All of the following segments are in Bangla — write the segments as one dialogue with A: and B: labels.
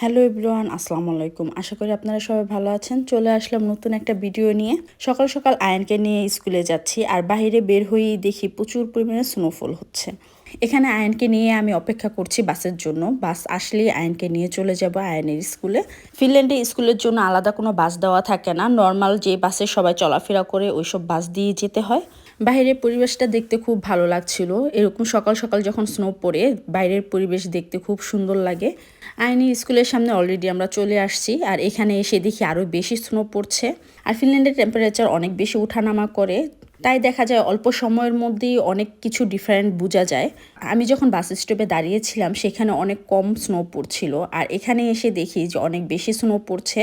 A: হ্যালো এভরিওয়ান, আসসালামু আলাইকুম। আশা করি আপনারা সবাই ভালো আছেন। চলে আসলাম নতুন একটা ভিডিও নিয়ে। সকাল সকাল আয়নকে নিয়ে স্কুলে যাচ্ছি আর বাইরে বের হয়েই দেখি প্রচুর পরিমাণে স্নোফল হচ্ছে। এখানে আয়নকে নিয়ে আমি অপেক্ষা করছি বাসের জন্য। বাস আসলেই আয়নকে নিয়ে চলে যাব আয়নের স্কুলে। ফিনল্যান্ডে স্কুলের জন্য আলাদা কোনো বাস দেওয়া থাকে না। নর্মাল যে বাসে সবাই চলাফেরা করে ওইসব বাস দিয়ে যেতে হয়। বাইরের পরিবেশটা দেখতে খুব ভালো লাগছিল। এরকম সকাল সকাল যখন স্নো পড়ে, বাইরের পরিবেশ দেখতে খুব সুন্দর লাগে। আইনি স্কুলের সামনে অলরেডি আমরা চলে আসছি আর এখানে এসে দেখি আরও বেশি স্নো পড়ছে। আর ফিনল্যান্ডের টেম্পারেচার অনেক বেশি উঠানামা করে। তাই দেখা যায় অল্প সময়ের মধ্যেই অনেক কিছু ডিফারেন্ট বোঝা যায়। আমি যখন বাস স্টপে দাঁড়িয়েছিলাম, সেখানে অনেক কম স্নো পড়ছিল। আর এখানে এসে দেখি যে অনেক বেশি স্নো পড়ছে।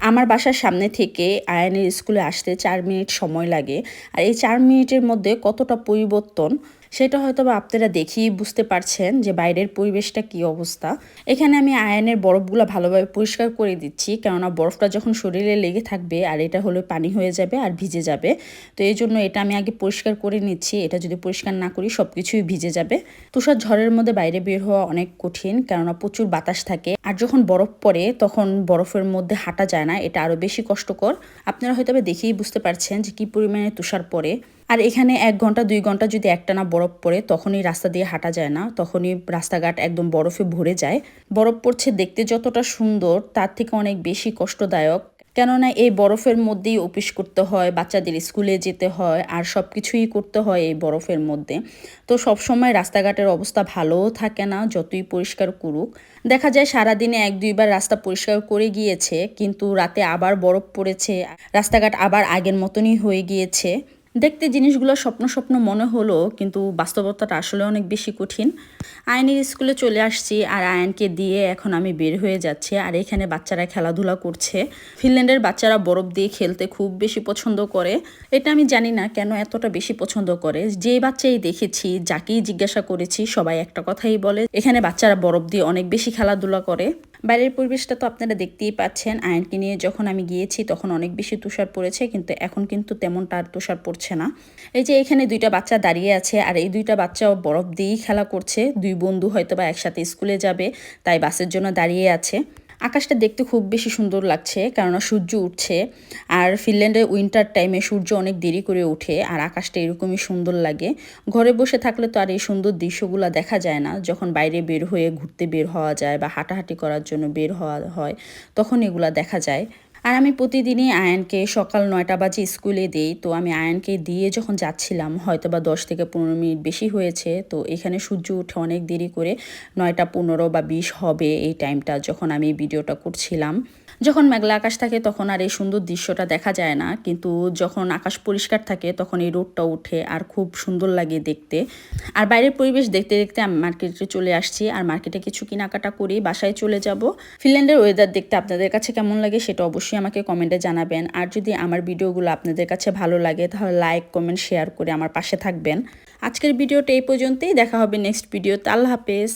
A: আমার বাসার সামনে থেকে আয়নের স্কুলে আসতে চার মিনিট সময় লাগে। আর এই চার মিনিটের মধ্যে কতটা পরিবর্তন সেটা হয়তো বা আপনারা দেখেই বুঝতে পারছেন যে বাইরের পরিবেশটা কি অবস্থা। এখানে আমি আয়নের বরফগুলো ভালোভাবে পরিষ্কার করে দিচ্ছি, কেননা বরফটা যখন শরীরে লেগে থাকবে আর এটা হলো পানি হয়ে যাবে আর ভিজে যাবে। তো এই জন্য এটা আমি আগে পরিষ্কার করে নিচ্ছি, এটা যদি পরিষ্কার না করি সব কিছুই ভিজে যাবে। তুষার ঝড়ের মধ্যে বাইরে বের হওয়া অনেক কঠিন, কেননা প্রচুর বাতাস থাকে। আর যখন বরফ পড়ে তখন বরফের মধ্যে হাঁটা যায় না, এটা আরও বেশি কষ্টকর। আপনারা হয়তো দেখেই বুঝতে পারছেন যে কী পরিমাণে তুষার পড়ে। আর এখানে এক ঘণ্টা, দুই ঘণ্টা যদি একটানা বরফ পড়ে, তখনই রাস্তা দিয়ে হাঁটা যায় না। তখনই রাস্তাঘাট একদম বরফে ভরে যায়। বরফ পড়ছে দেখতে যতটা সুন্দর, তার থেকে অনেক বেশি কষ্টদায়ক। কেননা এই বরফের মধ্যেই অফিস করতে হয়, বাচ্চাদের স্কুলে যেতে হয়, আর সব কিছুই করতে হয় এই বরফের মধ্যে। তো সব সময় রাস্তাঘাটের অবস্থা ভালোও থাকে না, যতই পরিষ্কার করুক। দেখা যায় সারাদিনে এক, দুইবার রাস্তা পরিষ্কার করে গিয়েছে, কিন্তু রাতে আবার বরফ পড়েছে। রাস্তাঘাট আবার আগের মতনই হয়ে গিয়েছে। দেখতে জিনিসগুলো স্বপ্ন স্বপ্ন মনে হলো, কিন্তু বাস্তবতাটা আসলে অনেক বেশি কঠিন। আয়নের স্কুলে চলে আসছি আর আয়নকে দিয়ে এখন আমি বের হয়ে যাচ্ছি আর এখানে বাচ্চারা খেলাধুলা করছে। ফিনল্যান্ডের বাচ্চারা বরফ দিয়ে খেলতে খুব বেশি পছন্দ করে। এটা আমি জানি না কেন এতটা বেশি পছন্দ করে। যে বাচ্চাই দেখেছি, যাকেই জিজ্ঞাসা করেছি, সবাই একটা কথাই বলে। এখানে বাচ্চারা বরফ দিয়ে অনেক বেশি খেলাধুলা করে। বাইরের পরিবেশটা তো আপনারা দেখতেই পাচ্ছেন। আয়নকে নিয়ে যখন আমি গিয়েছি তখন অনেক বেশি তুষার পড়েছে, কিন্তু এখন কিন্তু তেমনটা আর তুষার পড়ছে না। এই যে এখানে দুইটা বাচ্চা দাঁড়িয়ে আছে, আর এই দুইটা বাচ্চাও বরফ দিয়েই খেলা করছে। দুই বন্ধু হয়তো বা একসাথে স্কুলে যাবে, তাই বাসের জন্য দাঁড়িয়ে আছে। আকাশটা দেখতে খুব বেশি সুন্দর লাগছে, কেননা সূর্য উঠছে, আর ফিনল্যান্ডের উইন্টার টাইমে সূর্য অনেক দেরি করে ওঠে, আর আকাশটা এরকমই সুন্দর লাগে। ঘরে বসে থাকলে তো আর এই সুন্দর দৃশ্যগুলো দেখা যায় না, যখন বাইরে বের হয়ে ঘুরতে বের হওয়া যায় বা হাঁটাহাঁটি করার জন্য বের হওয়া হয়, তখন এগুলা দেখা যায়। আর আমি প্রতিদিনই আয়নকে সকাল নয়টা বাজে স্কুলে দেই। তো আমি আয়নকে দিয়ে যখন যাচ্ছিলাম হয়তো বা দশ থেকে পনেরো মিনিট বেশি হয়েছে, তো এখানে সূর্য উঠে অনেক দেরি করে নয়টা পনেরো বা বিশ হবে এই টাইমটা যখন আমি ভিডিওটা করছিলাম। যখন মেঘলা আকাশ থাকে তখন আর এই সুন্দর দৃশ্যটা দেখা যায় না, কিন্তু যখন আকাশ পরিষ্কার থাকে তখন এই রোডটা উঠে আর খুব সুন্দর লাগে দেখতে। আর বাইরের পরিবেশ দেখতে দেখতে আমি মার্কেটে চলে আসছি, আর মার্কেটে কিছু কেনাকাটা করি বাসায় চলে যাব। ফিনল্যান্ডের ওয়েদার দেখতে আপনাদের কাছে কেমন লাগে সেটা অবশ্যই আমাকে কমেন্টে জানাবেন। আর যদি আমার ভিডিওগুলো আপনাদের কাছে ভালো লাগে তাহলে লাইক কমেন্ট শেয়ার করে আমার পাশে থাকবেন। আজকের ভিডিওটা এই পর্যন্তই, দেখা হবে নেক্সট ভিডিওতে আল্লাহ হাফেজ।